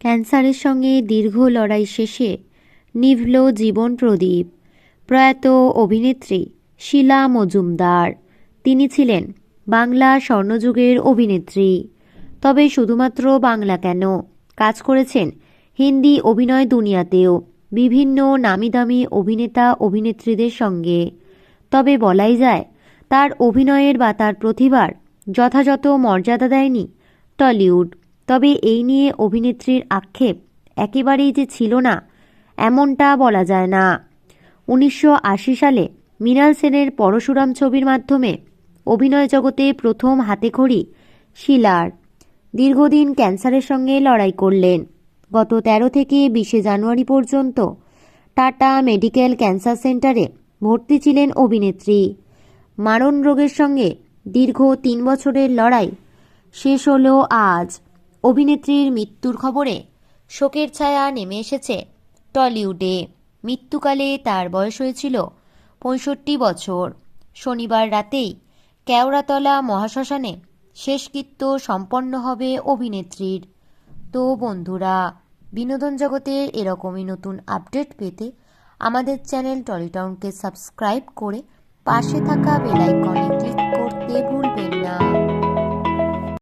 ক্যান্সারের সঙ্গে দীর্ঘ লড়াই শেষে নিভল জীবন প্রদীপ। প্রয়াত অভিনেত্রী শিলা মজুমদার। তিনি ছিলেন বাংলা স্বর্ণযুগের অভিনেত্রী। তবে শুধুমাত্র বাংলা কেন? কাজ করেছেন হিন্দি অভিনয় দুনিয়াতেও বিভিন্ন নামি দামি অভিনেতা অভিনেত্রীদের সঙ্গে। তবে বলাই যায়, তার অভিনয়ের বা তার প্রতিভার যথাযথ মর্যাদা দেয়নি টলিউড। তবে এই নিয়ে অভিনেত্রীর আক্ষেপ একেবারেই যে ছিল না, এমনটা বলা যায় না। উনিশশো আশি সালে মৃণাল সেনের পরশুরাম ছবির মাধ্যমে অভিনয় জগতে প্রথম হাতেখড়ি শিলার দীর্ঘদিন ক্যান্সারের সঙ্গে লড়াই করলেন। গত তেরো থেকে বিশে জানুয়ারি পর্যন্ত টাটা মেডিকেল ক্যান্সার সেন্টারে ভর্তি ছিলেন অভিনেত্রী। মারণ রোগের সঙ্গে দীর্ঘ তিন বছরের লড়াই শেষ হলো আজ অভিনেত্রীর মৃত্যুর খবরে শোকের ছায়া নেমে এসেছে টলিউডে। মৃত্যুকালে তার বয়স হয়েছিল পঁয়ষট্টি বছর। শনিবার রাতেই কেওড়াতলা মহাশ্মশানে শেষকৃত্য সম্পন্ন হবে অভিনেত্রীর। তো বন্ধুরা, বিনোদন জগতের এরকমই নতুন আপডেট পেতে আমাদের চ্যানেল টলিটাউনকে সাবস্ক্রাইব করে পাশে থাকা বেলাইকনে ক্লিক ভুলবেন